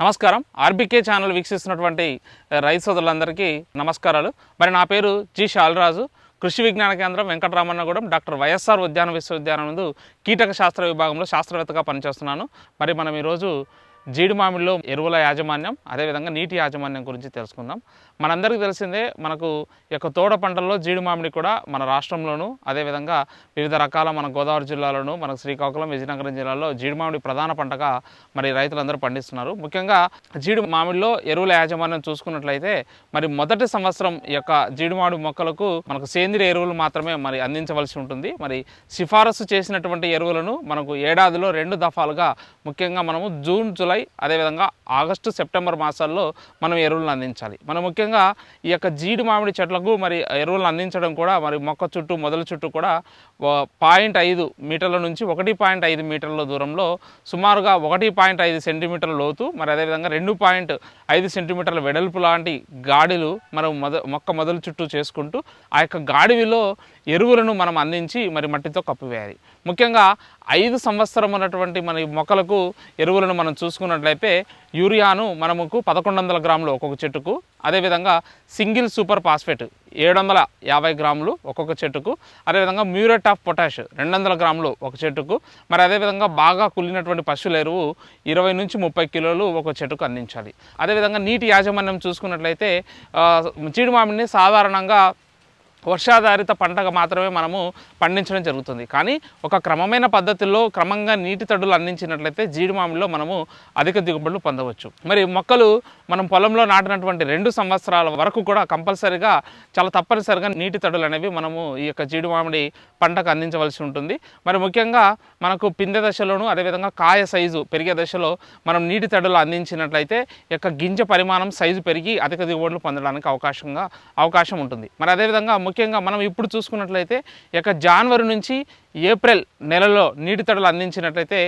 నమస్కారం. RBK channel వీక్షిస్తున్నటువంటి రైతు సోదరులందరికీ నమస్కారాలు. మరి నా పేరు జి శాలరాజు. కృషి విజ్ఞాన కేంద్రం వెంకటరామన్నగూడెం. డాక్టర్ వైఎస్ఆర్ ఉద్యాన విశ్వవిద్యాలయం నందు కీటక శాస్త్ర విభాగంలో శాస్త్రవేత్తగా పనిచేస్తున్నాను. మరి మనం ఈరోజు జీడి మామిడిలో ఎరువుల యాజమాన్యం అదేవిధంగా నీటి యాజమాన్యం గురించి తెలుసుకుందాం. మనందరికీ తెలిసిందే మనకు ఈ యొక్క తోట పంటల్లో జీడి మామిడి కూడా మన రాష్ట్రంలోనూ అదేవిధంగా వివిధ రకాల మన గోదావరి జిల్లాలోను మనకు శ్రీకాకుళం విజయనగరం జిల్లాలో జీడి మామిడి ప్రధాన పంటగా మరి రైతులందరూ పండిస్తున్నారు. ముఖ్యంగా జీడి మామిడిలో ఎరువుల యాజమాన్యం చూసుకున్నట్లయితే మరి మొదటి సంవత్సరం యొక్క జీడి మామిడి మొక్కలకు మనకు సేంద్రియ ఎరువులు మాత్రమే మరి అందించవలసి ఉంటుంది. మరి సిఫారసు చేసినటువంటి ఎరువులను మనకు ఏడాదిలో రెండు దఫాలుగా ముఖ్యంగా మనము జూన్ జూలై అదేవిధంగా ఆగస్టు సెప్టెంబర్ మాసాల్లో మనం ఎరువులను అందించాలి. మనం ముఖ్యంగా ఈ యొక్క జీడి మామిడి చెట్లకు మరి ఎరువులను అందించడం కూడా మరి మొక్క చుట్టూ మొదల చుట్టూ కూడా పాయింట్ ఐదు మీటర్ల నుంచి ఒకటి పాయింట్ ఐదు మీటర్ల దూరంలో సుమారుగా ఒకటి పాయింట్ ఐదు సెంటీమీటర్ల లోతు మరి అదేవిధంగా రెండు పాయింట్ ఐదు సెంటీమీటర్ల వెడల్పు లాంటి గాడిలు మనం మొద మొక్క మొదలు చుట్టూ చేసుకుంటూ ఆ యొక్క గాడివిలో ఎరువులను మనం అందించి మరి మట్టితో కప్పివేయాలి. ముఖ్యంగా ఐదు సంవత్సరం ఉన్నటువంటి మన మొక్కలకు ఎరువులను మనం చూసుకున్నట్లయితే యూరియాను మనముకు పదకొండు వందల గ్రాములు ఒక్కొక్క చెట్టుకు అదేవిధంగా సింగిల్ సూపర్ ఫాస్ఫేట్ ఏడు వందల యాభై గ్రాములు ఒక్కొక్క చెట్టుకు అదేవిధంగా మ్యూరేట్ ఆఫ్ పొటాష్ రెండు వందల గ్రాములు ఒక చెట్టుకు మరి అదేవిధంగా బాగా కుళ్ళినటువంటి పశువుల ఎరువు ఇరవై నుంచి ముప్పై కిలోలు ఒక చెట్టుకు అందించాలి. అదేవిధంగా నీటి యాజమాన్యం చూసుకున్నట్లయితే చీడుమామిడిని సాధారణంగా వర్షాధారిత పంటగా మాత్రమే మనము పండించడం జరుగుతుంది. కానీ ఒక క్రమమైన పద్ధతిలో క్రమంగా నీటి తడులు అందించినట్లయితే జీడి మామిడిలో మనము అధిక దిగుబడులు పొందవచ్చు. మరి మొక్కలు మనం పొలంలో నాటినటువంటి రెండు సంవత్సరాల వరకు కూడా కంపల్సరిగా చాలా తప్పనిసరిగా నీటి తడులు అనేవి మనము ఈ యొక్క జీడి మామిడి పంటకు అందించవలసి ఉంటుంది. మరి ముఖ్యంగా మనకు పిందె దశలోను అదేవిధంగా కాయ సైజు పెరిగే దశలో మనం నీటి తడులు అందించినట్లయితే యొక్క గింజ పరిమాణం సైజు పెరిగి అధిక దిగుబడులు పొందడానికి అవకాశంగా అవకాశం ఉంటుంది. మరి అదేవిధంగా ముఖ్యంగా మనం ఇప్పుడు చూసుకున్నట్లయితే ఇక యొక్క జనవరి నుంచి ఏప్రిల్ నెలలో నీటి తడలు అందించినట్లయితే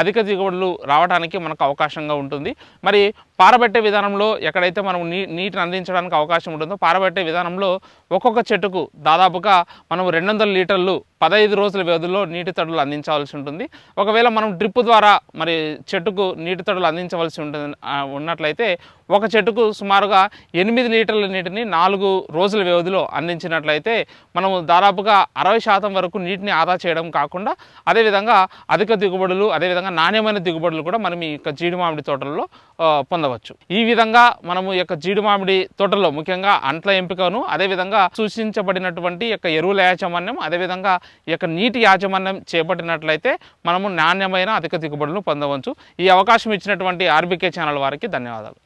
అధిక దిగుబడులు రావడానికి మనకు అవకాశంగా ఉంటుంది. మరి పారబెట్టే విధానంలో ఎక్కడైతే మనం నీ నీటిని అందించడానికి అవకాశం ఉంటుందో పారబెట్టే విధానంలో ఒక్కొక్క చెట్టుకు దాదాపుగా మనం రెండు వందల లీటర్లు పదహైదు రోజుల వ్యవధిలో నీటి తడులు అందించవలసి ఉంటుంది. ఒకవేళ మనం డ్రిప్ ద్వారా మరి చెట్టుకు నీటి తడులు అందించవలసి ఉంటుంది ఉన్నట్లయితే ఒక చెట్టుకు సుమారుగా ఎనిమిది లీటర్ల నీటిని నాలుగు రోజుల వ్యవధిలో అందించినట్లయితే మనము దాదాపుగా అరవై శాతం వరకు నీటిని ఆదా చేయడం కాకుండా అదేవిధంగా అధిక దిగుబడులు అదేవిధంగా నాణ్యమైన దిగుబడులు కూడా మనం ఈ యొక్క జీడి మామిడి తోటల్లో పొందవచ్చు. ఈ విధంగా మనము యొక్క జీడి మామిడి తోటలో ముఖ్యంగా అంట్ల ఎంపికను అదేవిధంగా సూచించబడినటువంటి యొక్క ఎరువుల యాజమాన్యం అదేవిధంగా ఈ యొక్క నీటి యాజమాన్యం చేపట్టినట్లయితే మనము నాణ్యమైన అధిక దిగుబడులను పొందవచ్చు. ఈ అవకాశం ఇచ్చినటువంటి ఆర్బికే ఛానల్ వారికి ధన్యవాదాలు.